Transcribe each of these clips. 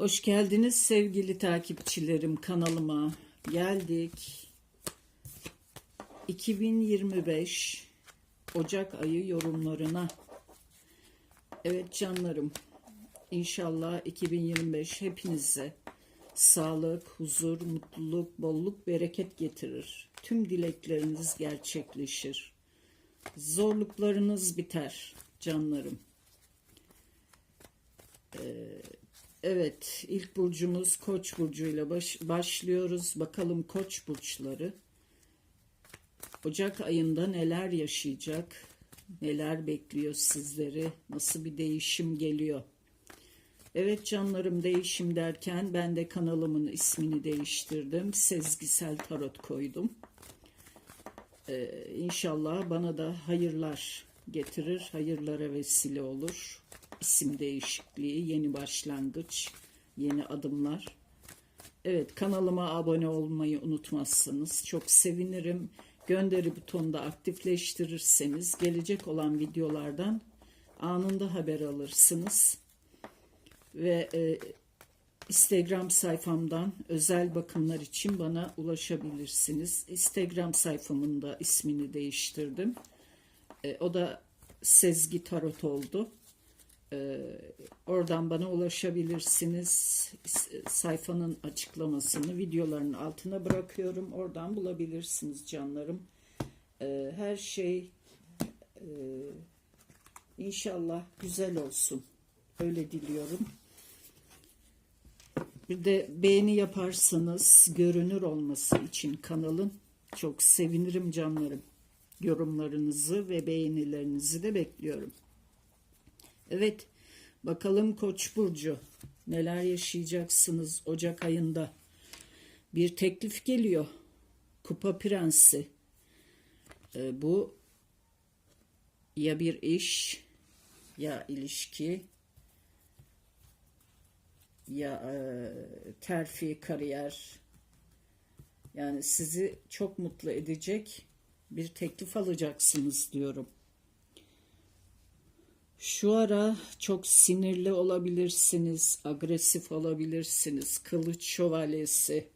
Hoş geldiniz sevgili takipçilerim kanalıma. Geldik. 2025 Ocak ayı yorumlarına. Evet canlarım. İnşallah 2025 hepinize sağlık, huzur, mutluluk, bolluk, bereket getirir. Tüm dilekleriniz gerçekleşir. Zorluklarınız biter canlarım. Evet, ilk burcumuz Koç burcuyla baş, başlıyoruz. Bakalım Koç burçları Ocak ayında neler yaşayacak? Neler bekliyor sizleri? Nasıl bir değişim geliyor? Evet canlarım değişim derken ben de kanalımın ismini değiştirdim. Sezgisel Tarot koydum. Ee, inşallah bana da hayırlar getirir, hayırlara vesile olur. İsim değişikliği, yeni başlangıç, yeni adımlar. Evet kanalıma abone olmayı unutmazsanız çok sevinirim. Gönderi butonunu da aktifleştirirseniz gelecek olan videolardan anında haber alırsınız. Ve e, Instagram sayfamdan özel bakımlar için bana ulaşabilirsiniz. Instagram sayfamın da ismini değiştirdim. E, o da Sezgi Tarot oldu. E, oradan bana ulaşabilirsiniz. Sayfanın açıklamasını videoların altına bırakıyorum. Oradan bulabilirsiniz canlarım. E, her şey e, inşallah güzel olsun. Öyle diliyorum. Bir de beğeni yaparsanız görünür olması için kanalın çok sevinirim canlarım. Yorumlarınızı ve beğenilerinizi de bekliyorum. Evet, bakalım Koç burcu neler yaşayacaksınız Ocak ayında. Bir teklif geliyor. Kupa Prensi. Ee, bu ya bir iş ya ilişki ya e, terfi kariyer yani sizi çok mutlu edecek bir teklif alacaksınız diyorum. Şu ara çok sinirli olabilirsiniz, agresif olabilirsiniz. Kılıç şövalyesi.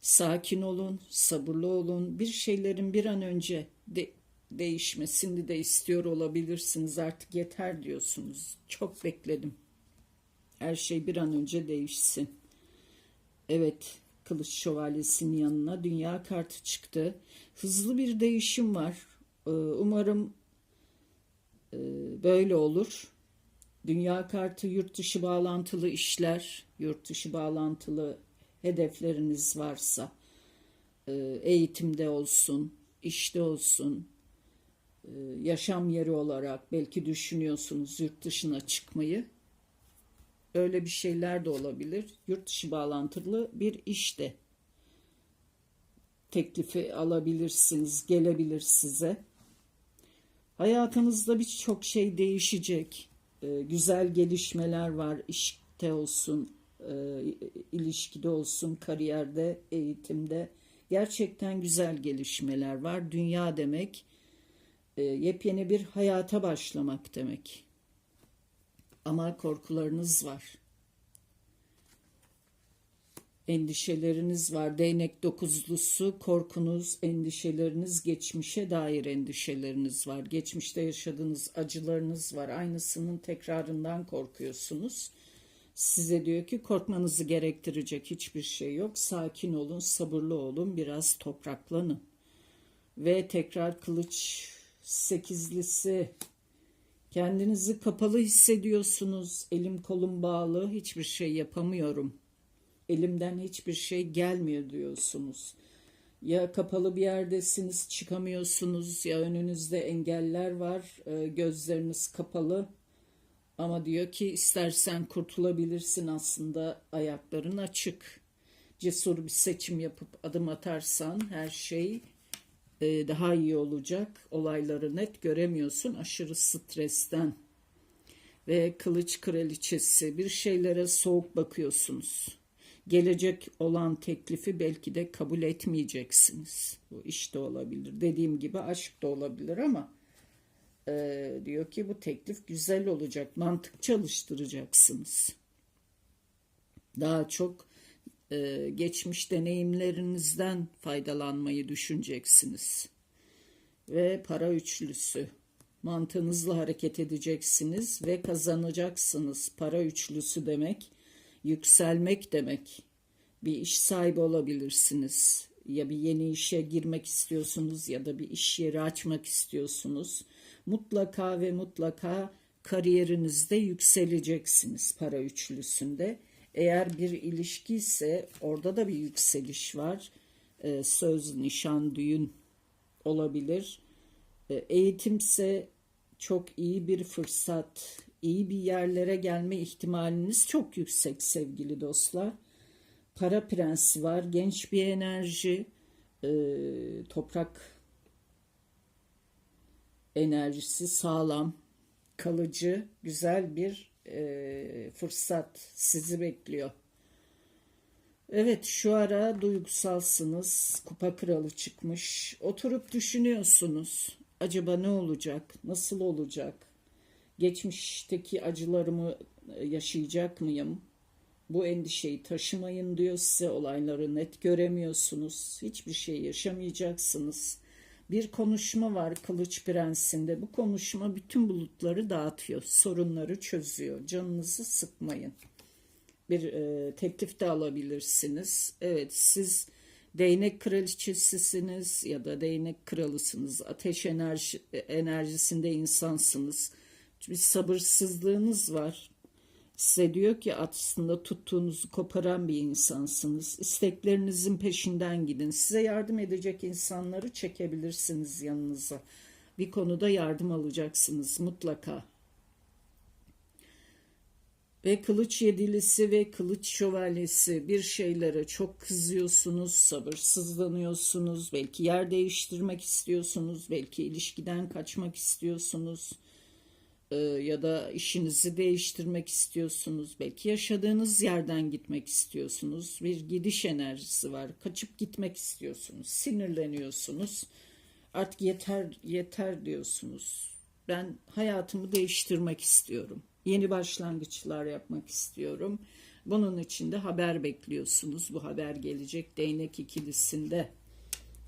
Sakin olun, sabırlı olun. Bir şeylerin bir an önce de değişmesini de istiyor olabilirsiniz. Artık yeter diyorsunuz. Çok bekledim. Her şey bir an önce değişsin. Evet, Kılıç Şövalyesi'nin yanına dünya kartı çıktı. Hızlı bir değişim var. Ee, Umarım böyle olur. Dünya kartı yurt dışı bağlantılı işler, yurt dışı bağlantılı hedefleriniz varsa, e, eğitimde olsun, işte olsun, e, yaşam yeri olarak belki düşünüyorsunuz yurt dışına çıkmayı. Öyle bir şeyler de olabilir. Yurt dışı bağlantılı bir işte teklifi alabilirsiniz, gelebilir size. Hayatınızda birçok şey değişecek. Ee, güzel gelişmeler var. İşte olsun, e, ilişkide olsun, kariyerde, eğitimde. Gerçekten güzel gelişmeler var. Dünya demek e, yepyeni bir hayata başlamak demek. Ama korkularınız var. Endişeleriniz var. Değnek dokuzlusu, korkunuz, endişeleriniz, geçmişe dair endişeleriniz var. Geçmişte yaşadığınız acılarınız var. Aynısının tekrarından korkuyorsunuz. Size diyor ki korkmanızı gerektirecek hiçbir şey yok. Sakin olun, sabırlı olun, biraz topraklanın. Ve tekrar kılıç sekizlisi Kendinizi kapalı hissediyorsunuz. Elim kolum bağlı, hiçbir şey yapamıyorum. Elimden hiçbir şey gelmiyor diyorsunuz. Ya kapalı bir yerdesiniz, çıkamıyorsunuz ya önünüzde engeller var, e, gözleriniz kapalı. Ama diyor ki istersen kurtulabilirsin aslında ayakların açık. Cesur bir seçim yapıp adım atarsan her şey e, daha iyi olacak. Olayları net göremiyorsun aşırı stresten. Ve kılıç kraliçesi bir şeylere soğuk bakıyorsunuz. Gelecek olan teklifi belki de kabul etmeyeceksiniz. Bu iş de olabilir. Dediğim gibi aşk da olabilir ama Ee, diyor ki bu teklif güzel olacak. Mantık çalıştıracaksınız. Daha çok e, geçmiş deneyimlerinizden faydalanmayı düşüneceksiniz. Ve para üçlüsü. Mantığınızla hareket edeceksiniz ve kazanacaksınız. Para üçlüsü demek yükselmek demek. Bir iş sahibi olabilirsiniz. Ya bir yeni işe girmek istiyorsunuz ya da bir iş yeri açmak istiyorsunuz. Mutlaka ve mutlaka kariyerinizde yükseleceksiniz para üçlüsünde. Eğer bir ilişki ise orada da bir yükseliş var. Ee, söz, nişan, düğün olabilir. Ee, eğitimse çok iyi bir fırsat, iyi bir yerlere gelme ihtimaliniz çok yüksek sevgili dostlar. Para prensi var, genç bir enerji, e, toprak enerjisi sağlam, kalıcı, güzel bir e, fırsat sizi bekliyor. Evet şu ara duygusalsınız. Kupa kralı çıkmış. Oturup düşünüyorsunuz. Acaba ne olacak? Nasıl olacak? Geçmişteki acılarımı e, yaşayacak mıyım? Bu endişeyi taşımayın diyor size. Olayları net göremiyorsunuz. Hiçbir şey yaşamayacaksınız. Bir konuşma var Kılıç Prensi'nde. Bu konuşma bütün bulutları dağıtıyor. Sorunları çözüyor. Canınızı sıkmayın bir e, teklif de alabilirsiniz. Evet siz değnek kraliçesisiniz ya da değnek kralısınız. Ateş enerji, enerjisinde insansınız. Bir sabırsızlığınız var. Size diyor ki aslında tuttuğunuzu koparan bir insansınız. İsteklerinizin peşinden gidin. Size yardım edecek insanları çekebilirsiniz yanınıza. Bir konuda yardım alacaksınız mutlaka. Ve kılıç yedilisi ve kılıç şövalyesi bir şeylere çok kızıyorsunuz, sabırsızlanıyorsunuz, belki yer değiştirmek istiyorsunuz, belki ilişkiden kaçmak istiyorsunuz e, ya da işinizi değiştirmek istiyorsunuz, belki yaşadığınız yerden gitmek istiyorsunuz. Bir gidiş enerjisi var, kaçıp gitmek istiyorsunuz, sinirleniyorsunuz. Artık yeter yeter diyorsunuz. Ben hayatımı değiştirmek istiyorum yeni başlangıçlar yapmak istiyorum. Bunun için de haber bekliyorsunuz. Bu haber gelecek değnek ikilisinde.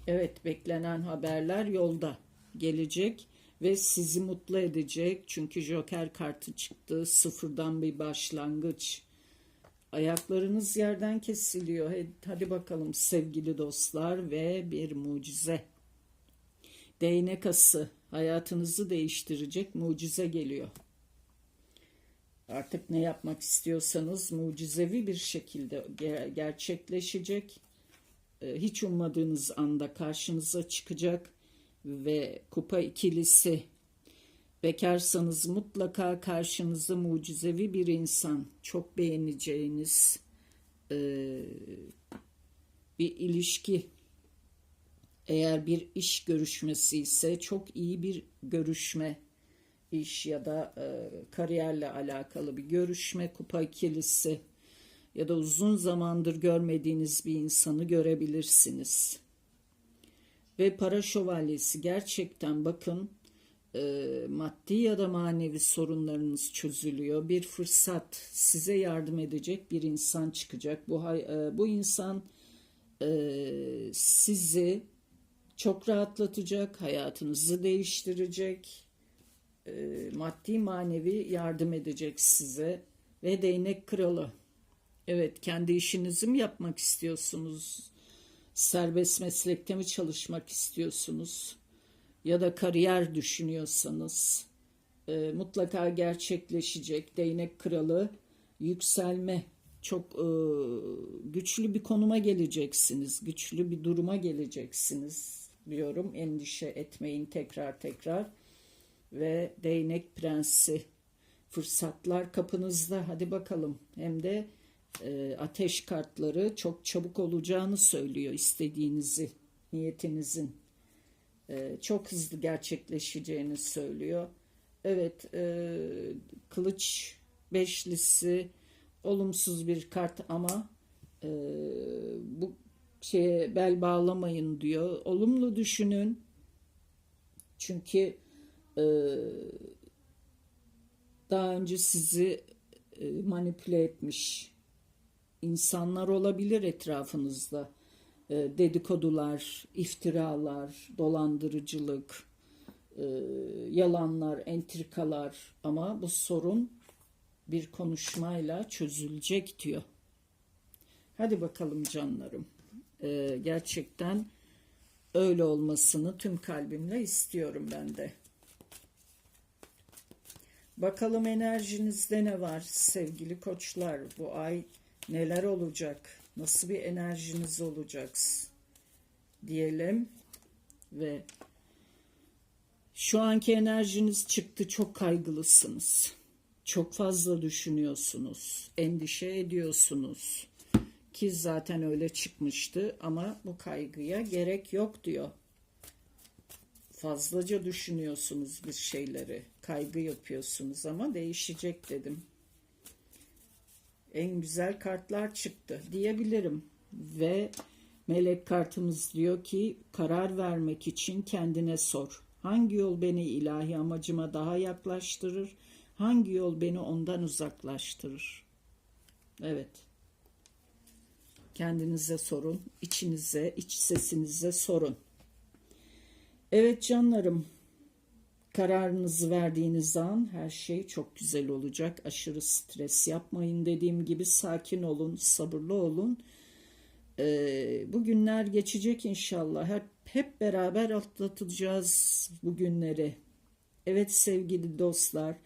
Evet beklenen haberler yolda gelecek ve sizi mutlu edecek. Çünkü Joker kartı çıktı. Sıfırdan bir başlangıç. Ayaklarınız yerden kesiliyor. Hadi bakalım sevgili dostlar ve bir mucize. Değnek ası hayatınızı değiştirecek mucize geliyor. Artık ne yapmak istiyorsanız mucizevi bir şekilde gerçekleşecek. Ee, hiç ummadığınız anda karşınıza çıkacak ve kupa ikilisi. Bekarsanız mutlaka karşınıza mucizevi bir insan. Çok beğeneceğiniz e, bir ilişki. Eğer bir iş görüşmesi ise çok iyi bir görüşme iş ya da e, kariyerle alakalı bir görüşme, kupa ikilisi. Ya da uzun zamandır görmediğiniz bir insanı görebilirsiniz. Ve para şövalyesi gerçekten bakın e, maddi ya da manevi sorunlarınız çözülüyor. Bir fırsat size yardım edecek bir insan çıkacak. Bu e, bu insan e, sizi çok rahatlatacak, hayatınızı değiştirecek e, maddi manevi yardım edecek size ve değnek kralı. Evet kendi işinizi mi yapmak istiyorsunuz? Serbest meslekte mi çalışmak istiyorsunuz? Ya da kariyer düşünüyorsanız e, mutlaka gerçekleşecek değnek kralı yükselme çok e, güçlü bir konuma geleceksiniz, güçlü bir duruma geleceksiniz diyorum. Endişe etmeyin tekrar tekrar ve değnek prensi fırsatlar kapınızda hadi bakalım hem de e, ateş kartları çok çabuk olacağını söylüyor istediğinizi niyetinizin. E, çok hızlı gerçekleşeceğini söylüyor. Evet e, kılıç beşlisi olumsuz bir kart ama e, bu şeye bel bağlamayın diyor. Olumlu düşünün. Çünkü e, daha önce sizi e, manipüle etmiş insanlar olabilir etrafınızda. E, dedikodular, iftiralar, dolandırıcılık, e, yalanlar, entrikalar ama bu sorun bir konuşmayla çözülecek diyor. Hadi bakalım canlarım. E, gerçekten öyle olmasını tüm kalbimle istiyorum ben de. Bakalım enerjinizde ne var sevgili koçlar? Bu ay neler olacak? Nasıl bir enerjiniz olacak? Diyelim ve şu anki enerjiniz çıktı çok kaygılısınız. Çok fazla düşünüyorsunuz. Endişe ediyorsunuz. Ki zaten öyle çıkmıştı ama bu kaygıya gerek yok diyor. Fazlaca düşünüyorsunuz bir şeyleri. Kaygı yapıyorsunuz ama değişecek dedim. En güzel kartlar çıktı diyebilirim. Ve melek kartımız diyor ki karar vermek için kendine sor. Hangi yol beni ilahi amacıma daha yaklaştırır? Hangi yol beni ondan uzaklaştırır? Evet. Kendinize sorun, içinize, iç sesinize sorun. Evet canlarım, kararınızı verdiğiniz an her şey çok güzel olacak. Aşırı stres yapmayın dediğim gibi sakin olun, sabırlı olun. Ee, bu günler geçecek inşallah. Hep, hep beraber atlatacağız bu günleri. Evet sevgili dostlar,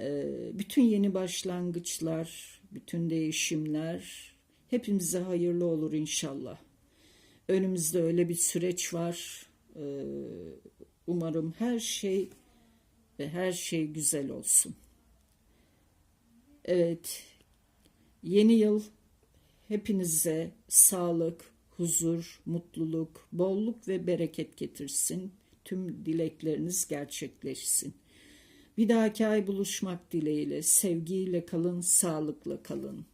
e, bütün yeni başlangıçlar, bütün değişimler hepimize hayırlı olur inşallah. Önümüzde öyle bir süreç var. Ee, umarım her şey ve her şey güzel olsun. Evet, yeni yıl hepinize sağlık, huzur, mutluluk, bolluk ve bereket getirsin. Tüm dilekleriniz gerçekleşsin. Bir dahaki ay buluşmak dileğiyle, sevgiyle kalın, sağlıkla kalın.